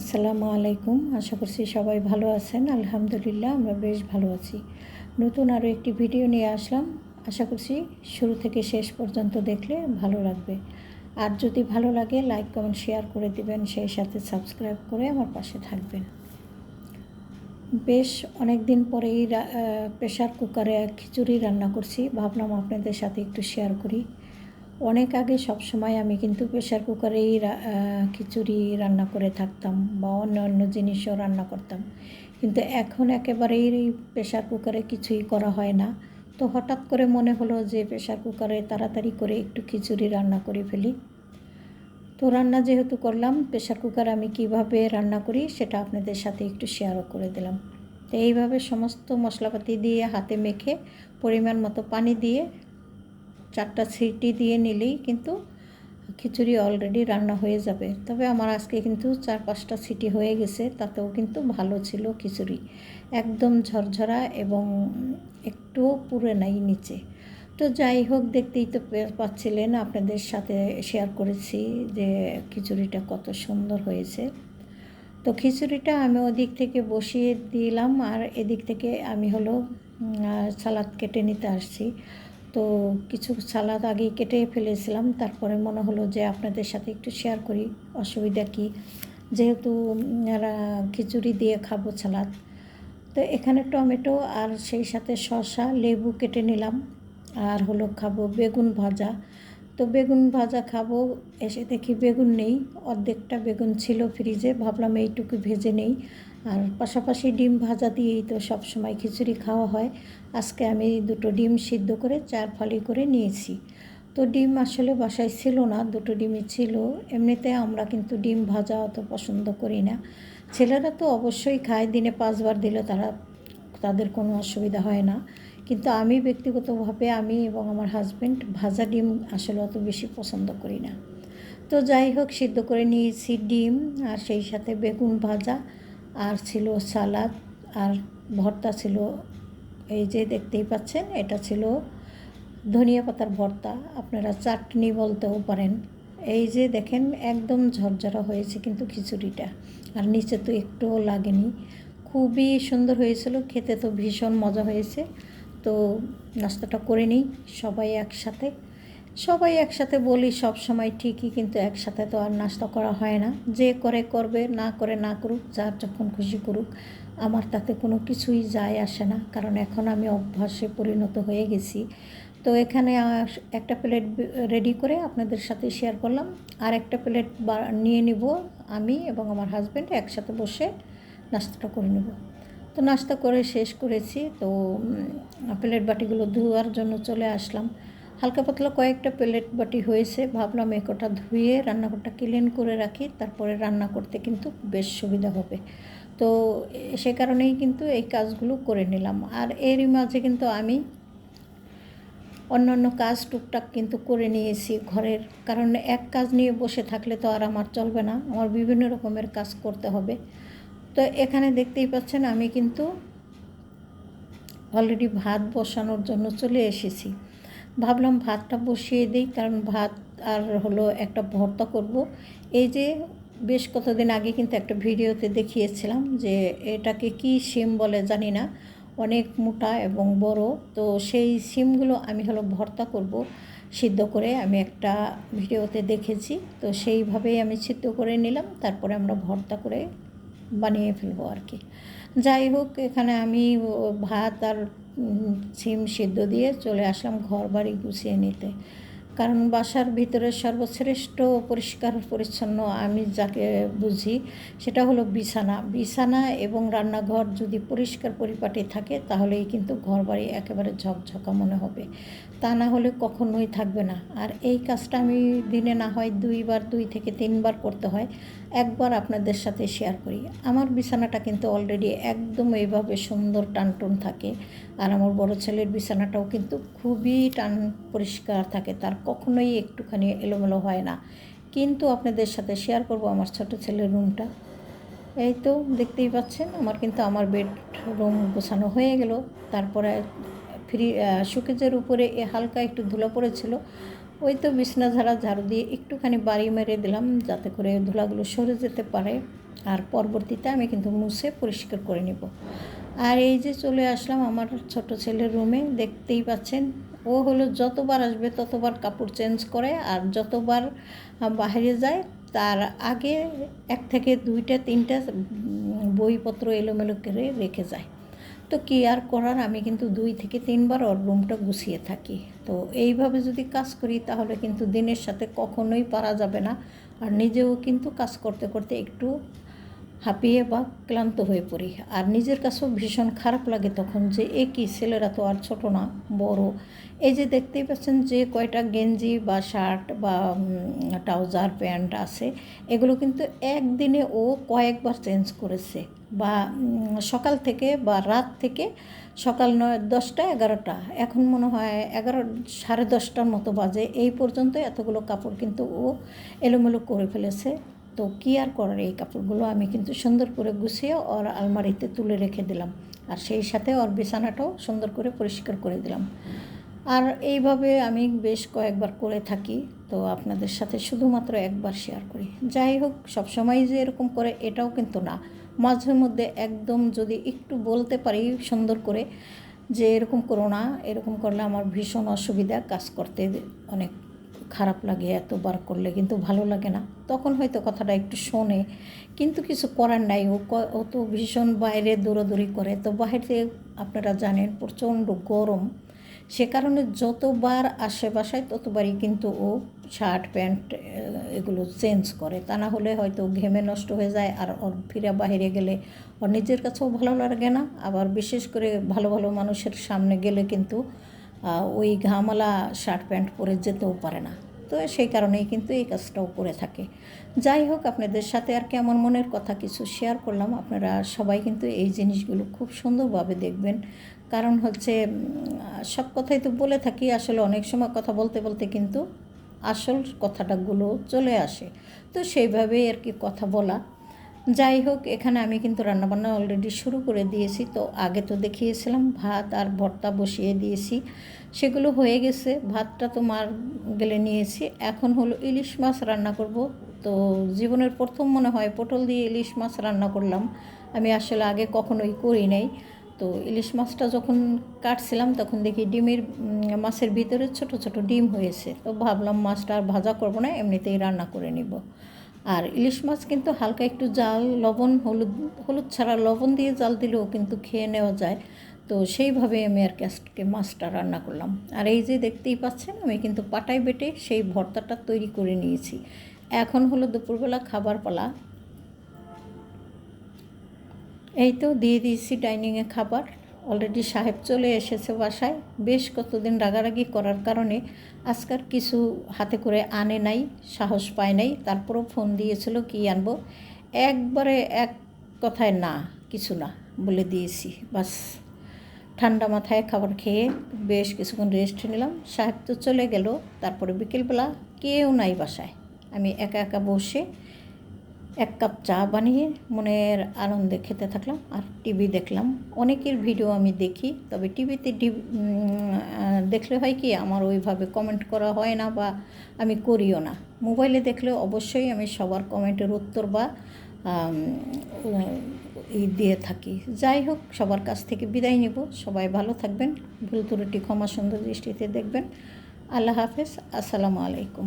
আসসালামু আলাইকুম। আশা করছি সবাই ভালো আছেন। আলহামদুলিল্লাহ, আমরা বেশ ভালো আছি। নতুন আরও একটি ভিডিও নিয়ে আসলাম। আশা করছি শুরু থেকে শেষ পর্যন্ত দেখলে ভালো লাগবে। আর যদি ভালো লাগে, লাইক, কমেন্ট, শেয়ার করে দিবেন। সেই সাথে সাবস্ক্রাইব করে আমার পাশে থাকবেন। বেশ অনেক দিন পরেই প্রেশার কুকারে খিচুড়ি রান্না করছি। ভাবলাম আপনাদের সাথে একটু শেয়ার করি। অনেক আগে সব সময় আমি কিন্তু প্রেশার কুকারেই খিচুড়ি রান্না করে থাকতাম বা অন্য অন্য জিনিসও রান্না করতাম। কিন্তু এখন একেবারেই প্রেশার কুকারে কিছুই করা হয় না। তো হঠাৎ করে মনে হলো যে প্রেশার কুকারে তাড়াতাড়ি করে একটু খিচুড়ি রান্না করে ফেলি। তো রান্না যেহেতু করলাম প্রেশার কুকার আমি কীভাবে রান্না করি সেটা আপনাদের সাথে একটু শেয়ারও করে দিলাম। তো এইভাবে সমস্ত মশলাপাতি দিয়ে হাতে মেখে পরিমাণ মতো পানি দিয়ে চারটা সিটি দিয়ে নিলেই কিন্তু খিচুড়ি অলরেডি রান্না হয়ে যাবে। তবে আমার আজকে কিন্তু চার পাঁচটা সিটি হয়ে গেছে, তাতেও কিন্তু ভালো ছিল খিচুড়ি। একদম ঝরঝরা এবং একটুও পুরে নাই নিচে। তো যাই হোক, দেখতেই তো পাচ্ছিলেন, আপনাদের সাথে শেয়ার করেছি যে খিচুড়িটা কত সুন্দর হয়েছে। তো খিচুড়িটা আমি ওদিক থেকে বসিয়ে দিলাম, আর এদিক থেকে আমি হলো সালাদ কেটে নিতে আসছি। তো কিছু সালাদ আগেই কেটে ফেলেছিলাম। তারপরে মনে হলো যে আপনাদের সাথে একটু শেয়ার করি, অসুবিধা কী? যেহেতু খিচুড়ি দিয়ে খাব সালাদ, তো এখানে টমেটো আর সেই সাথে শসা, লেবু কেটে নিলাম। আর হলো খাব বেগুন ভাজা। তো বেগুন ভাজা খাব। এসে দেখি বেগুন নেই, অর্ধেকটা বেগুন ছিল ফ্রিজে, ভাবলাম এইটুকু ভেজে নেই। আর পাশাপাশি ডিম ভাজা দিয়েই তো সব সময় খিচুড়ি খাওয়া হয়। আজকে আমি দুটো ডিম সিদ্ধ করে চার ফালি করে নিয়েছি। তো ডিম আসলে বাসায় ছিল না, দুটো ডিমই ছিল। এমনিতে আমরা কিন্তু ডিম ভাজা অত পছন্দ করি না। ছেলেরা তো অবশ্যই খায়, দিনে পাঁচবার দিলে তারা, তাদের কোনো অসুবিধা হয় না। কিন্তু আমি ব্যক্তিগতভাবে আমি এবং আমার হাজব্যান্ড ভাজা ডিম আসলে অত বেশি পছন্দ করি না। তো যাই হোক, সিদ্ধ করে নিয়েছি ডিম আর সেই সাথে বেগুন ভাজা আর ছিল সালাদ আর ভর্তা ছিল, এই যে দেখতেই পাচ্ছেন, এটা ছিল ধনিয়া পাতার ভর্তা। আপনারা চাটনি বলতেও পারেন। এই যে দেখেন, একদম ঝরঝরা হয়েছে কিন্তু খিচুড়িটা। আর নিচে তো একটুও লাগেনি। খুবই সুন্দর হয়েছিল, খেতে তো ভীষণ মজা হয়েছে। তো নাস্তাটা করে নিই, সবাই একসাথে। সবাই একসাথে বলি সব সময় ঠিকই, কিন্তু একসাথে তো আর নাস্তা করা হয় না। যে করে করবে, না করে না করুক, যার যখন খুশি করুক, আমার তাতে কোনো কিছুই যায় আসে না। কারণ এখন আমি অভ্যাসে পরিণত হয়ে গেছি। তো এখানে একটা প্লেট রেডি করে আপনাদের সাথে শেয়ার করলাম। আর একটা প্লেট নিয়ে নিব আমি এবং আমার হাজব্যান্ড একসাথে বসে নাস্তাটা করে নেব। তো নাস্তা করে শেষ করেছি। তো প্লেট বাটিগুলো ধোয়ার জন্য চলে আসলাম। হালকা পাতলা কয়েকটা প্লেট বাটি হয়েছে। ভাবলাম একটা ধুয়ে রান্নাঘরটা ক্লিন করে রাখি, তারপরে রান্না করতে কিন্তু বেশ সুবিধা হবে। তো, সে কারণেই কিন্তু এই কাজগুলো করে নিলাম। আর এরই মাঝে কিন্তু আমি অন্য অন্য কাজ টুকটাক কিন্তু করে নিয়েছি ঘরের। কারণ এক কাজ নিয়ে বসে থাকলে তো আর আমার চলবে না। আমার বিভিন্ন রকমের কাজ করতে হবে। তো এখানে দেখতেই পাচ্ছেন আমি কিন্তু অলরেডি ভাত বসানোর জন্য চলে এসেছি। ভাবলাম ভাতটা বসিয়ে দিই, কারণ ভাত আর হলো একটা ভর্তা করব। এই যে বেশ কতদিন আগে কিন্তু একটা ভিডিওতে দেখিয়েছিলাম যে এটাকে কি সিম বলে জানি না, অনেক মোটা এবং বড়। তো সেই সিমগুলো আমি হলো ভর্তা করব সিদ্ধ করে আমি একটা ভিডিওতে দেখেছি। তো সেইভাবেই আমি সিদ্ধ করে নিলাম, তারপরে আমরা ভর্তা করে বানিয়ে ফেলব আর কি। যাই হোক, এখানে আমি ভাত আর সিম সিদ্ধ দিয়ে চলে আসলাম ঘর বাড়ি গুছিয়ে নিতে। কারণ বাসার ভিতরে সর্বশ্রেষ্ঠ পরিষ্কার পরিচ্ছন্ন আমি যাকে বুঝি, সেটা হলো বিছানা। বিছানা এবং রান্নাঘর যদি পরিষ্কার পরিপাটি থাকে, তাহলেই কিন্তু ঘর বাড়ি একেবারে ঝকঝকা মনে হবে। তা না হলে কখনোই থাকবে না। আর এই কাজটা আমি দিনে না হয় দুইবার, দুই থেকে তিনবার করতে হয়। একবার আপনাদের সাথে শেয়ার করি। আমার বিছানাটা কিন্তু অলরেডি একদম এইভাবে সুন্দর টানটুন থাকে। আর আমার বড় ছেলের বিছানাটাও কিন্তু খুবই টান পরিষ্কার থাকে, তার কখনোই একটুখানি এলোমেলো হয় না। কিন্তু আপনাদের সাথে শেয়ার করব আমার ছোট ছেলের রুমটা এই তো, দেখতেই পাচ্ছেন, আমার কিন্তু আমার বেড রুম গোছানো হয়ে গেল। তারপরে ফ্রি সুকেজের উপরে এ হালকা একটু ধুলো পড়েছিল। ওই তো বিছনা ঝাড়া ঝাড়ু দিয়ে একটুখানি বাড়ি মেরে দিলাম যাতে করে ধুলাগুলো সরে যেতে পারে। আর পরবর্তীতে আমি কিন্তু মুছে পরিষ্কার করে নেব। আর এই যে চলে আসলাম আমার ছোট ছেলের রুমে দেখতেই পাচ্ছেন, ও হলো যতবার আসবে ততবার কাপড় চেঞ্জ করে আর যতবার বাইরে যায়, তার আগে এক থেকে দুইটা, তিনটা বইপত্র এলোমেলো করে রেখে যায়। তো কি আর করার আমি কিন্তু দুই থেকে তিনবার ওর রুমটা গুছিয়ে থাকি। তো এইভাবে যদি কাজ করি, তাহলে কিন্তু দিনের সাথে কখনোই পারা যাবে না। আর নিজেও কিন্তু কাজ করতে করতে একটু হাঁপিয়ে বা ক্লান্ত হয়ে পড়ি। আর নিজের কাছেও ভীষণ খারাপ লাগে তখন যে, এ ছেলেরা তো আর ছোট না, বড়। এই যে দেখতেই পাচ্ছেন যে, কয়টা গেঞ্জি বা শার্ট বা ট্রাউজার, প্যান্ট আছে, এগুলো কিন্তু একদিনে ও কয়েকবার চেঞ্জ করেছে। বা সকাল থেকে বা রাত থেকে সকাল নয়, দশটা, এগারোটা। এখন মনে হয় এগারো, সাড়ে দশটার মতো বাজে। এই পর্যন্ত এতগুলো কাপড় কিন্তু ও এলোমেলো করে ফেলেছে। তো কী আর করার এই কাপড়গুলো? আমি কিন্তু সুন্দর করে গুছিয়ে ওর আলমারিতে তুলে রেখে দিলাম। আর সেই সাথে ওর বিছানাটাও সুন্দর করে পরিষ্কার করে দিলাম। আর এইভাবে আমি বেশ কয়েকবার করে থাকি। তো আপনাদের সাথে শুধুমাত্র একবার শেয়ার করি। যাই হোক, সবসময় যে এরকম করে এটাও কিন্তু না। মাঝে মধ্যে একদম যদি একটু বলতে পারি সুন্দর করে যে এরকম করো না, এরকম করলে আমার ভীষণ অসুবিধা কাজ করতে অনেক খারাপ লাগে এতবার করলে, কিন্তু ভালো লাগে না। তখন হয়তো কথাটা একটু শোনে, কিন্তু কিছু করার নাই। ও ও তো ভীষণ বাইরে দৌড়াদৌড়ি করে। তো বাইরে আপনারা জানেন প্রচণ্ড গরম। সে কারণে যতবার আসে বাসায় ততবারই কিন্তু ও শার্ট, প্যান্ট এগুলো চেঞ্জ করে। তা না হলে হয়তো ঘেমে নষ্ট হয়ে যায়, আর ওর ফিরে বাইরে গেলে ওর নিজের কাছেও ভালো লাগে না। আবার বিশেষ করে ভালো ভালো মানুষের সামনে গেলে কিন্তু ওই ঘামালা শার্ট, প্যান্ট পরে যেতেও পারে না। তো সেই কারণেই কিন্তু এই কাজটাও করে থাকে। যাই হোক, আপনাদের সাথে আর কি আমার মনের কথা কিছু শেয়ার করলাম। আপনারা সবাই কিন্তু এই জিনিসগুলো খুব সুন্দরভাবে দেখবেন। কারণ হচ্ছে সব কথাই তো বলে থাকি, আসলে অনেক সময় কথা বলতে বলতে কিন্তু আসল কথাটাগুলো চলে আসে। তো সেইভাবেই আর কি কথা বলা। যাই হোক, এখানে আমি কিন্তু রান্নাবান্না অলরেডি শুরু করে দিয়েছি। তো আগে তো দেখিয়েছিলাম, ভাত আর ভর্তা বসিয়ে দিয়েছি। সেগুলো হয়ে গেছে, ভাতটা তো মার গেলে নিয়েছি। এখন হলো ইলিশ মাছ রান্না করব। তো জীবনের প্রথম মনে হয় পটল দিয়ে ইলিশ মাছ রান্না করলাম। আমি আসলে আগে কখনোই করি নাই। তো ইলিশ মাছটা যখন কাটছিলাম, তখন দেখি ডিমের মাছের ভিতরে ছোট ছোট ডিম হয়েছে। তো ভাবলাম মাছটা আর ভাজা করব না, এমনিতেই রান্না করে নিব। আর ইলিশ মাছ কিন্তু হালকা একটু জাল, লবণ, হলুদ হলুদ ছাড়া লবণ দিয়ে জাল দিলেও কিন্তু খেয়ে নেওয়া যায়। তো সেইভাবে আমি আর কি আজকে মাছটা রান্না করলাম। আর এই যে দেখতেই পাচ্ছেন, আমি কিন্তু পাটায় বেটে সেই ভর্তাটা তৈরি করে নিয়েছি। এখন হলো দুপুরবেলা খাবার পালা। এই তো দিয়ে দিয়েছি ডাইনিংয়ে খাবার। অলরেডি সাহেব চলে এসেছে বাসায়। বেশ কতদিন রাগারাগি করার কারণে আজকার কিছু হাতে করে আনে নাই, সাহস পায় নাই। তারপরও ফোন দিয়েছিল, কি আনব? একবারে এক কথায় না, কিছু না বলে দিয়েছি, বাস। ঠান্ডা মাথায় খাবার খেয়ে বেশ কিছুক্ষণ রেস্ট নিলাম। সাহেব তো চলে গেল, তারপরে বিকেলবেলা কেউ নাই বাসায়। আমি একা একা বসে এক কাপ চা বানিয়ে মনের আনন্দে খেতে থাকলাম আর টিভি দেখলাম। অনেকের ভিডিও আমি দেখি, তবে টিভিতে দেখলে হয় কি আমার ওইভাবে কমেন্ট করা হয় না বা আমি করিও না। মোবাইলে দেখলে অবশ্যই আমি সবার কমেন্টের উত্তর বা দিয়ে থাকি। যাই হোক, সবার কাছ থেকে বিদায় নিব। সবাই ভালো থাকবেন। ভুল ত্রুটি ক্ষমা সুন্দর দৃষ্টিতে দেখবেন। আল্লাহ হাফেজ। আসসালামু আলাইকুম।